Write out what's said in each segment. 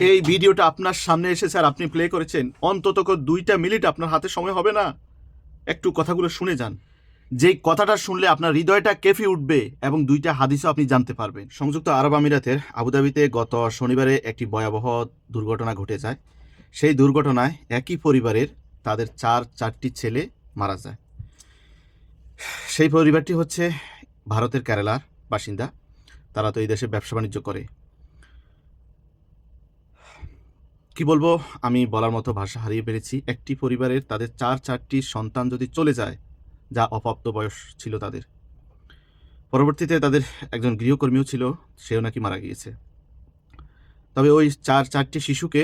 এই ভিডিওটা আপনার সামনে এসেছে আর আপনি প্লে করেছেন, অন্তত দুইটা মিনিট আপনার হাতে সময় হবে না? একটু কথাগুলো শুনে যান। যেই কথাটা শুনলে আপনার হৃদয়টা কেঁপে উঠবে এবং দুইটা হাদিসও আপনি জানতে পারবেন। সংযুক্ত আরব আমিরাতের আবুধাবিতে গত শনিবারে একটি ভয়াবহ দুর্ঘটনা ঘটে যায়। সেই দুর্ঘটনায় একই পরিবারের তাদের চার, চারটি ছেলে মারা যায়। সেই পরিবারটি হচ্ছে ভারতের কেরালার বাসিন্দা। তারা তো এই দেশে ব্যবসা বাণিজ্য করে। কি বলব? আমি বলার মতো ভাষা হারিয়ে পেরেছি একটি পরিবারের তাদের চার, চারটি সন্তান যদি চলে যায়, যা অপ্রাপ্ত বয়স ছিল তাদের। পরবর্তীতে তাদের একজন গৃহকর্মীও ছিল, সেও নাকি মারা গিয়েছে। তবে ওই চার, চারটি শিশুকে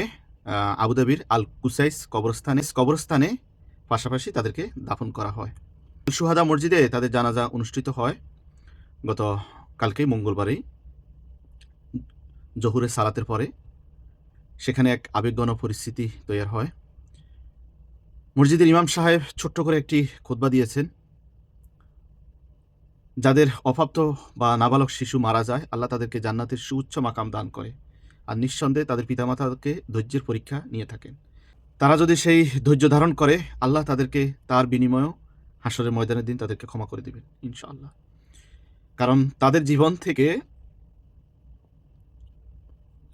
আবুধাবির আল কুসাইস কবরস্থানে কবরস্থানে পাশাপাশি তাদেরকে দাফন করা হয়। সুহাদা মসজিদে তাদের জানাজা অনুষ্ঠিত হয় গত কালকেই মঙ্গলবারেই, জহুরের সালাতের পরে। সেখানে এক আবেগঘন পরিস্থিতি তৈরি হয়। মসজিদের ইমাম সাহেব ছোট্ট করে একটি খোদবা দিয়েছেন। যাদের অপ্রাপ্ত বা নাবালক শিশু মারা যায়, আল্লাহ তাদেরকে জান্নাতের সুউচ্চ মাকাম দান করে। আর নিঃসন্দেহে তাদের পিতামাতাকে ধৈর্যের পরীক্ষা নিয়ে থাকেন। তারা যদি সেই ধৈর্য ধারণ করে, আল্লাহ তাদেরকে তার বিনিময়েও হাসরের ময়দানের দিন তাদেরকে ক্ষমা করে দিবেন, ইনশাআল্লাহ। কারণ তাদের জীবন থেকে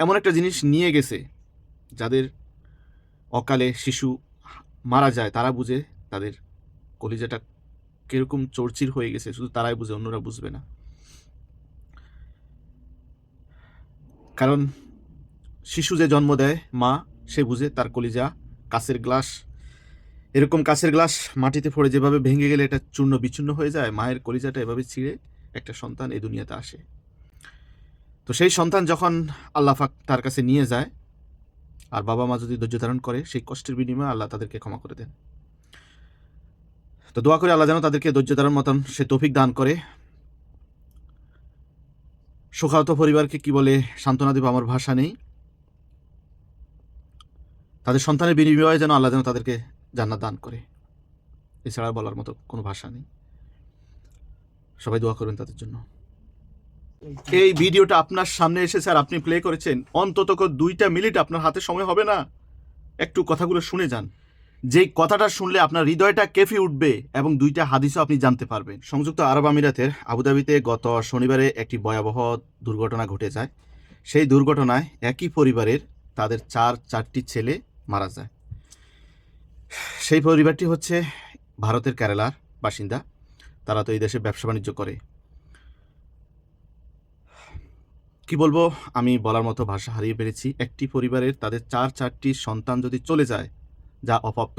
এমন একটা জিনিস নিয়ে গেছে যাদের অকালে শিশু মারা যায়, তারা বুঝে তাদের কলিজাটা কীরকম চর্চির হয়ে গেছে, শুধু তারাই বুঝে, অন্যরা বুঝবে না। কারণ শিশু যে জন্ম দেয়, মা, সে বুঝে তার কলিজা কাছের গ্লাস। এরকম কাছের গ্লাস মাটিতে পড়ে যেভাবে ভেঙে গেলে এটা চূর্ণ বিচূর্ণ হয়ে যায়, মায়ের কলিজাটা এভাবে ছিঁড়ে একটা সন্তান এই দুনিয়াতে আসে। তো সেই সন্তান যখন আল্লাহ পাক তার কাছে নিয়ে যায়, আর বাবা মা যদি ধৈর্য ধারণ করে, সেই কষ্টের বিনিময়ে আল্লাহ তাদেরকে ক্ষমা করে দেন। তো দোয়া করে আল্লাহ যেন তাদেরকে ধৈর্য ধারণ মতন সে তৌফিক দান করে। শোকাহত পরিবারকে কি বলে সান্ত্বনা দেব আমার ভাষা নেই। তাদের সন্তানের বিনিময়ে যেন আল্লাহ যেন তাদেরকে জান্নাত দান করে। এছাড়া বলার মতো কোনো ভাষা নেই। সবাই দোয়া করবেন তাদের জন্য। এই ভিডিওটা আপনার সামনে এসেছে আর আপনি প্লে করেছেন, অন্তত দুইটা মিনিট আপনার হাতে সময় হবে না? একটু কথাগুলো শুনে যান। যেই কথাটা শুনলে আপনার হৃদয়টা কেঁপে উঠবে এবং দুইটা হাদিসও আপনি জানতে পারবেন। সংযুক্ত আরব আমিরাতের আবুধাবিতে গত শনিবারে একটি ভয়াবহ দুর্ঘটনা ঘটে যায়। সেই দুর্ঘটনায় একই পরিবারের তাদের চার, চারটি ছেলে মারা যায়। সেই পরিবারটি হচ্ছে ভারতের কেরালার বাসিন্দা। তারা তো এই দেশে ব্যবসা বাণিজ্য করে। কি বলব? আমি বলার মতো ভাষা হারিয়ে পেরেছি একটি পরিবারের তাদের চার চারটি সন্তান যদি চলে যায়, যা অপ্রাপ্ত